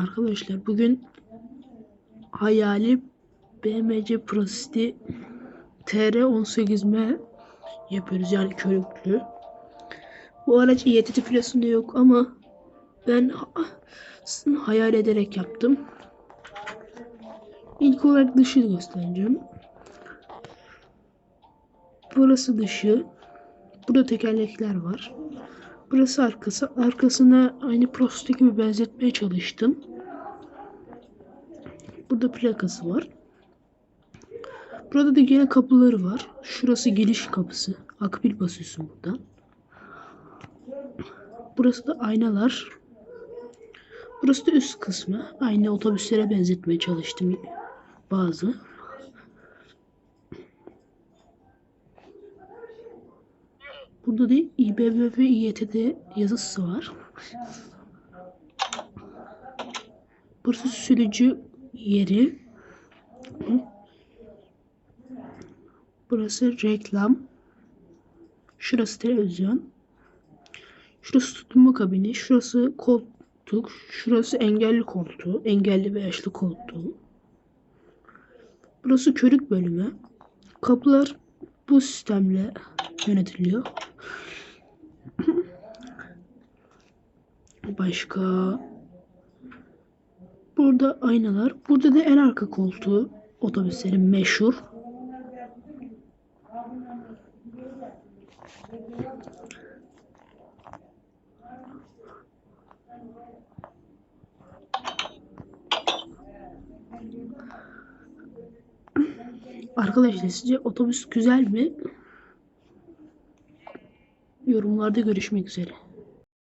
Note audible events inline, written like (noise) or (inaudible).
Arkadaşlar bugün hayali BMC Prositi TR18M yapıyoruz yani körüklü. Bu araç İETT filasında yok ama ben ha- hayal ederek yaptım. İlk olarak dışı göstereceğim. Burası dışı. Burada tekerlekler var. Burası arkası. Arkasına aynı Prosto gibi benzetmeye çalıştım. Burada plakası var. Burada da gene kapıları var. Şurası giriş kapısı. Akbil basıyorsun buradan. Burası da aynalar. Burası da üst kısmı. Aynı otobüslere benzetmeye çalıştım bazı. Burada da İBB ve İETT yazısı var. Burası sürücü yeri. Burası reklam. Şurası televizyon. Şurası tutunma kabini. Şurası koltuk. Şurası engelli koltuğu. Engelli ve yaşlı koltuğu. Burası körük bölümü. Kapılar bu sistemle yönetiliyor. (clears throat) Başka Burada aynalar. Burada da en arka koltuğu otobüslerin meşhur. Arkadaşlar sizce otobüs güzel mi? Yorumlarda görüşmek üzere.